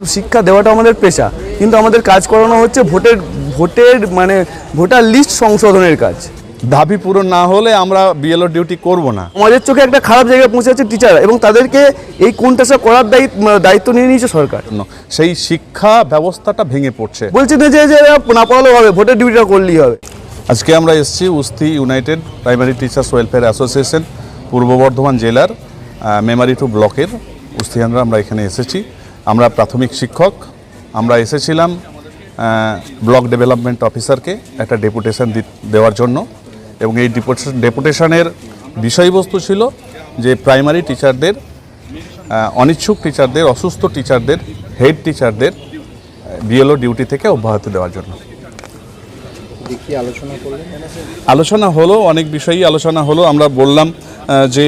শিক্ষা দেওয়াটা আমাদের পেশা কিন্তু আমাদের কাজ করানো হচ্ছে ভোটের ভোটের মানে ভোটার লিস্ট সংশোধনের কাজ। দাবি পূরণ না হলে আমরা বিএলও ডিউটি করব না। আমাদের চোখে একটা খারাপ জায়গায় পৌঁছে যাচ্ছে টিচাররা এবং তাদেরকে এই কোনটাসা করার দায়িত্ব দায়িত্ব নিয়ে নিয়েছে সরকার। সেই শিক্ষা ব্যবস্থাটা ভেঙে পড়ছে। বলছে না যে যে না পড়ালেও হবে ভোটের ডিউটিটা করলেই হবে। আজকে আমরা এসেছি উস্তি united primary teachers welfare association Purba Bardhaman জেলার মেমারি টু ব্লকের উস্তিহানরা আমরা এখানে এসেছি। আমরা প্রাথমিক শিক্ষক আমরা এসেছিলাম ব্লক ডেভেলপমেন্ট অফিসারকে একটা ডেপুটেশন দেওয়ার জন্য। এবং এই ডেপুটেশন ডেপুটেশনের বিষয়বস্তু ছিল যে প্রাইমারি টিচারদের অনিচ্ছুক টিচারদের অসুস্থ টিচারদের হেড টিচারদের বিএলও ডিউটি থেকে অব্যাহতি দেওয়ার জন্য। আলোচনা হলো অনেক বিষয়ই আলোচনা হলো। আমরা বললাম যে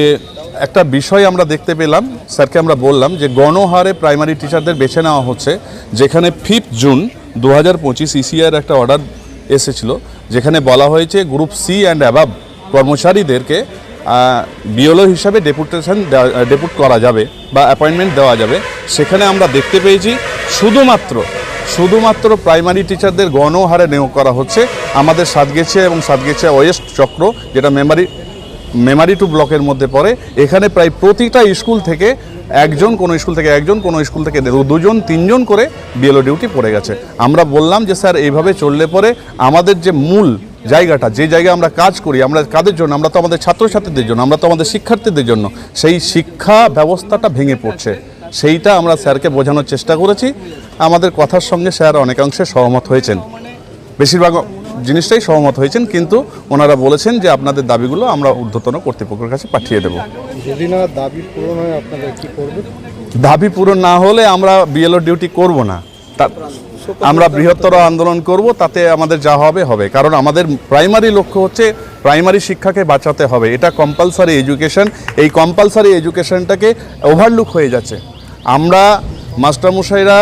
একটা বিষয় আমরা দেখতে পেলাম, স্যারকে আমরা বললাম যে গণহারে প্রাইমারি টিচারদের বেছে নেওয়া হচ্ছে, যেখানে ফিফথ জুন দু হাজার পঁচিশ ইসিআর একটা অর্ডার এসেছিল, যেখানে বলা হয়েছে গ্রুপ সি অ্যান্ড অ্যাবাব কর্মচারীদেরকে বিওলো হিসাবে ডেপুটেশন ডেপুট করা যাবে বা অ্যাপয়েন্টমেন্ট দেওয়া যাবে। সেখানে আমরা দেখতে পেয়েছি শুধুমাত্র শুধুমাত্র প্রাইমারি টিচারদের গণহারে নিয়োগ করা হচ্ছে। আমাদের সাতগেছিয়া এবং সাতগেছিয়া ওয়েস্ট চক্র, যেটা মেমারি মেমারি টু ব্লকের মধ্যে পড়ে। এখানে প্রায় প্রতিটা স্কুল থেকে একজন, কোনো স্কুল থেকে একজন, কোনো স্কুল থেকে দুজন, তিনজন করে বিএলও ডিউটি পড়ে গেছে। আমরা বললাম যে, স্যার, এইভাবে চললে পরে আমাদের যে মূল জায়গাটা, যে জায়গায় আমরা কাজ করি, আমরা কাদের জন্য? আমরা তো আমাদের ছাত্রছাত্রীদের জন্য, আমরা তো আমাদের শিক্ষার্থীদের জন্য। সেই শিক্ষা ব্যবস্থাটা ভেঙে পড়ছে। সেইটা আমরা স্যারকে বোঝানোর চেষ্টা করেছি। আমাদের কথার সঙ্গে স্যার অনেকাংশে সহমত হয়েছেন। বেশিরভাগ জিনিসটাই সহমত হয়েছেন কিন্তু ওনারা বলেছেন যে আপনাদের দাবিগুলো আমরা ঊর্ধ্বতন কর্তৃপক্ষের কাছে পাঠিয়ে দেব। যদি না দাবি পূরণ হয় আপনারা কি করবেন? দাবি পূরণ না হলে আমরা বিএলও ডিউটি করব না। আমরা বৃহত্তর আন্দোলন করব তাতে আমাদের যা হবে হবে। কারণ আমাদের প্রাইমারি লক্ষ্য হচ্ছে প্রাইমারি শিক্ষাকে বাঁচাতে হবে। এটা কম্পালসারি এডুকেশন এই কম্পালসারি এডুকেশনটাকে ওভারলুক হয়ে যাচ্ছে। আমরা মাস্টারমশাইরা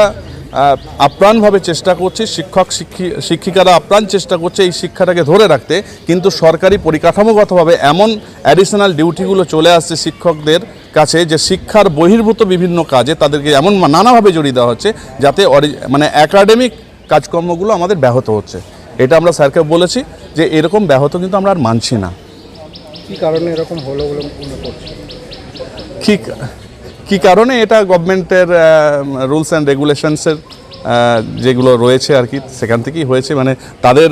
আপ্রাণভাবে চেষ্টা করছি শিক্ষক শিক্ষি শিক্ষিকারা আপ্রাণ চেষ্টা করছে এই শিক্ষাটাকে ধরে রাখতে কিন্তু সরকারি পরিকাঠামোগতভাবে এমন অ্যাডিশনাল ডিউটিগুলো চলে আসছে শিক্ষকদের কাছে যে শিক্ষার বহির্ভূত বিভিন্ন কাজে তাদেরকে এমন নানাভাবে জড়িয়ে দেওয়া হচ্ছে যাতে অরি- মানে অ্যাকাডেমিক কাজকর্মগুলো আমাদের ব্যাহত হচ্ছে। এটা আমরা স্যারকে বলেছি যে এরকম ব্যাহত কিন্তু আমরা আর মানছি না। কি কারণে এরকম হলো বলে মনে করছে কি কি কারণে এটা গভর্নমেন্টের রুলস অ্যান্ড রেগুলেশনসের যেগুলো রয়েছে আর কি, সেখান থেকেই হয়েছে? মানে তাদের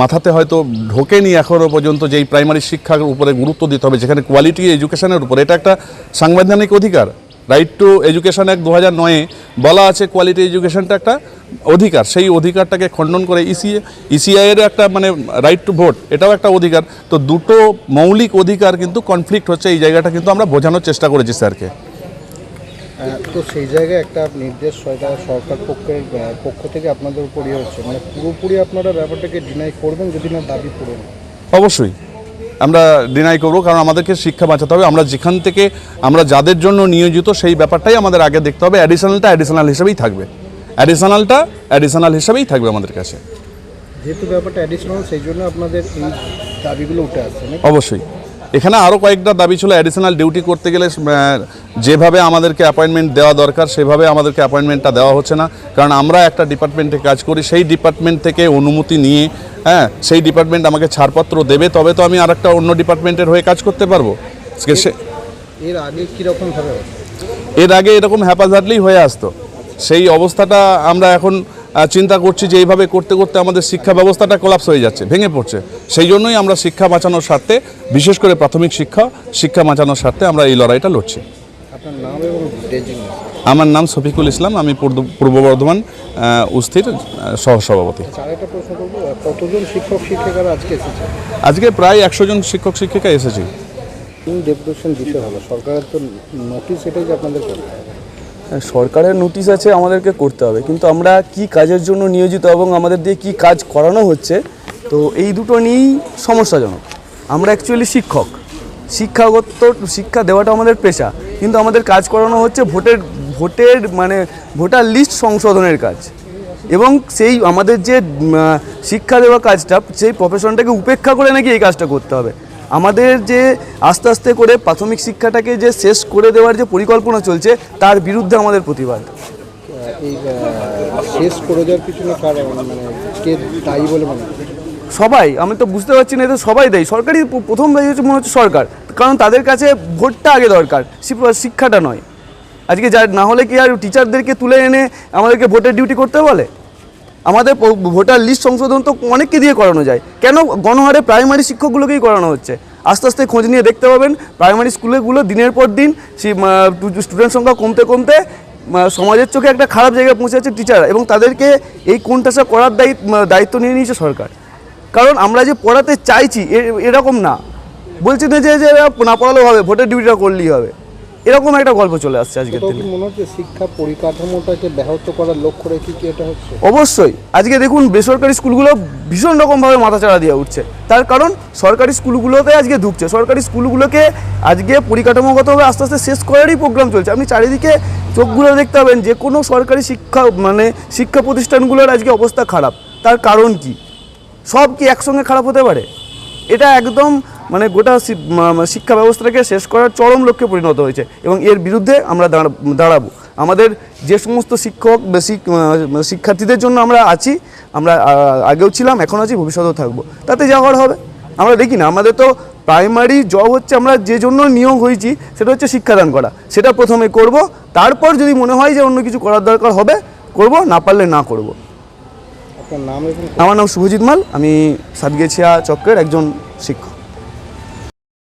মাথাতে হয়তো ঢোকেনি এখনও পর্যন্ত যেই প্রাইমারি শিক্ষার উপরে গুরুত্ব দিতে হবে, যেখানে কোয়ালিটি এডুকেশনের উপরে। এটা একটা সাংবিধানিক অধিকার। রাইট টু এডুকেশন অ্যাক্ট দু হাজার নয়ে বলা আছে কোয়ালিটি এডুকেশনটা একটা অধিকার। সেই অধিকারটাকে খণ্ডন করে E ইসি ইসিআইয়ের একটা মানে রাইট টু ভোট এটাও একটা অধিকার। তো দুটো মৌলিক অধিকার কিন্তু কনফ্লিক্ট হচ্ছে এই জায়গাটা কিন্তু আমরা বোঝানোর চেষ্টা করেছি স্যারকে। আহ, তো সেই জায়গায় একটা নির্দেশ সরকার সরকার পক্ষের পক্ষ থেকে আপনাদের উপরই হচ্ছে। মানে পুরোপুরি আপনারা ব্যাপারটাকে ডিনাই করবেন যদি না দাবি পূরণ। অবশ্যই। আমরা ডিনাই করব কারণ আমাদেরকে শিক্ষা বাঁচাতে হবে। আমরা যেখান থেকে আমরা যাদের জন্য নিয়োজিত সেই ব্যাপারটাই আমাদের আগে দেখতে হবে। অ্যাডিশনালটা অ্যাডিশনাল হিসেবেই থাকবে। অ্যাডিশনালটা অ্যাডিশনাল হিসেবেই থাকবে আমাদের কাছে। যেহেতু ব্যাপারটা অ্যাডিশনাল সেই জন্য আপনাদের এই দাবিগুলো উঠে আসছে অবশ্যই। এখানে আরও কয়েকটা দাবি ছিল অ্যাডিশনাল ডিউটি করতে গেলে যেভাবে আমাদেরকে অ্যাপয়েন্টমেন্ট দেওয়া দরকার সেভাবে আমাদেরকে অ্যাপয়েন্টমেন্টটা দেওয়া হচ্ছে না। কারণ আমরা একটা ডিপার্টমেন্টে কাজ করি সেই ডিপার্টমেন্ট থেকে অনুমতি নিয়ে হ্যাঁ সেই ডিপার্টমেন্ট আমাকে ছাড়পত্র দেবে তবে তো আমি আর একটা অন্য ডিপার্টমেন্টের হয়ে কাজ করতে পারব। এর আগে কীরকমভাবে এর আগে এরকম হ্যাপাজার্টলি হয়ে আসতো। সেই অবস্থাটা আমরা এখন চিন্তা করছি যে এইভাবে করতে করতে আমাদের শিক্ষা ব্যবস্থাটা কোলাপস হয়ে যাচ্ছে ভেঙে পড়ছে। সেই জন্যই আমরা শিক্ষা বাঁচানোর স্বার্থে বিশেষ করে প্রাথমিক শিক্ষা শিক্ষা বাঁচানোর স্বার্থে আমরা এই লড়াইটা লড়ছি। আপনার নাম এবং আমার নাম শফিকুল ইসলাম আমি পূর্ব- বর্ধমান উস্থির সহসভাপতি। প্রশ্ন করব কতজন শিক্ষক শিক্ষিকারা আজকে এসেছে? আজকে প্রায় একশো জন শিক্ষক শিক্ষিকা এসেছি। ডেপুটেশন দিতে হলো সরকারের তো নোটিশ এটাই যে আপনাদের করতে সরকারের নোটিশ আছে আমাদেরকে করতে হবে। কিন্তু আমরা কি কাজের জন্য নিয়োজিত এবং আমাদের দিয়ে কি কাজ করানো হচ্ছে তো এই দুটো নিয়েই সমস্যাজনক। আমরা অ্যাকচুয়ালি শিক্ষক। শিক্ষাগত শিক্ষা দেওয়াটা আমাদের পেশা কিন্তু আমাদের কাজ করানো হচ্ছে ভোটের ভোটের মানে ভোটার লিস্ট সংশোধনের কাজ। এবং সেই আমাদের যে শিক্ষা দেওয়া কাজটা সেই প্রফেশনটাকে উপেক্ষা করে নাকি এই কাজটা করতে হবে। আমাদের যে আস্তে আস্তে করে প্রাথমিক শিক্ষাটাকে যে শেষ করে দেওয়ার যে পরিকল্পনা চলছে তার বিরুদ্ধে আমাদের প্রতিবাদ। আহ, এই আহ, শেষ করে দেওয়ার পিছনে মানে কে দায়ী বলে মনে সবাই আমি তো বুঝতে পারছি না এতে সবাই দেয়। সরকারি প্রথম দায়ী হচ্ছে মনে হচ্ছে সরকার। কারণ তাদের কাছে ভোটটা আগে দরকার শিক্ষাটা নয়। আজকে যা না হলে কি আর টিচারদেরকে তুলে এনে আমাদেরকে ভোটের ডিউটি করতে বলে? আমাদের ভোটার লিস্ট সংশোধন তো অনেককে দিয়ে করানো যায়। কেন গণহারে প্রাইমারি শিক্ষকগুলোকেই করানো হচ্ছে? আস্তে আস্তে খোঁজ নিয়ে দেখতে পাবেন প্রাইমারি স্কুলেগুলো দিনের পর দিন স্টুডেন্ট সংখ্যা কমতে কমতে সমাজের চোখে একটা খারাপ জায়গায় পৌঁছে যাচ্ছে টিচার এবং তাদেরকে এই কোনটাসা করার দায়িত্ব নিয়ে নিয়েছে সরকার। কারণ আমরা যে পড়াতে চাইছি এরকম না। বলছি না যে না, পড়ালেও হবে ভোটের ডিউটিটা করলেই হবে। এরকম একটা গল্প চলে আসছে আজকের দিনে। মনে হচ্ছে শিক্ষা পরিকাঠামোটাকে ব্যাহত করার লক্ষ্য রেখে কি এটা হচ্ছে? অবশ্যই। আজকে দেখুন বেসরকারি স্কুলগুলো ভীষণ রকমভাবে মাথাচাড়া দিয়ে উঠছে। তার কারণ সরকারি স্কুলগুলোতে আজকে ঢুকছে সরকারি স্কুলগুলোকে আজকে পরিকাঠামোগতভাবে আস্তে আস্তে শেষ করারই প্রোগ্রাম চলছে। আপনি চারিদিকে চোখগুলো দেখতে পাবেন যে কোনো সরকারি শিক্ষা মানে শিক্ষা প্রতিষ্ঠানগুলোর আজকে অবস্থা খারাপ। তার কারণ কি? সব কি একসঙ্গে খারাপ হতে পারে? এটা একদম মানে গোটা শিক্ষা ব্যবস্থাকে শেষ করার চরম লক্ষ্যে পরিণত হয়েছে এবং এর বিরুদ্ধে আমরা দাঁড়া- দাঁড়াবো। আমাদের যে সমস্ত শিক্ষক শিক্ষার্থীদের জন্য আমরা আছি আমরা আগেও ছিলাম এখন আছি ভবিষ্যতেও থাকব। তাতে যা হওয়ার হবে। আমরা দেখি না আমাদের তো প্রাইমারি জব হচ্ছে আমরা যে জন্য নিয়োগ হয়েছি সেটা হচ্ছে শিক্ষাদান করা। সেটা প্রথমে করব তারপর যদি মনে হয় যে অন্য কিছু করার দরকার হবে করব না পারলে না করব। আমার নাম শুভজিৎ মাল আমি সাতগেছিয়া চক্রের একজন শিক্ষক।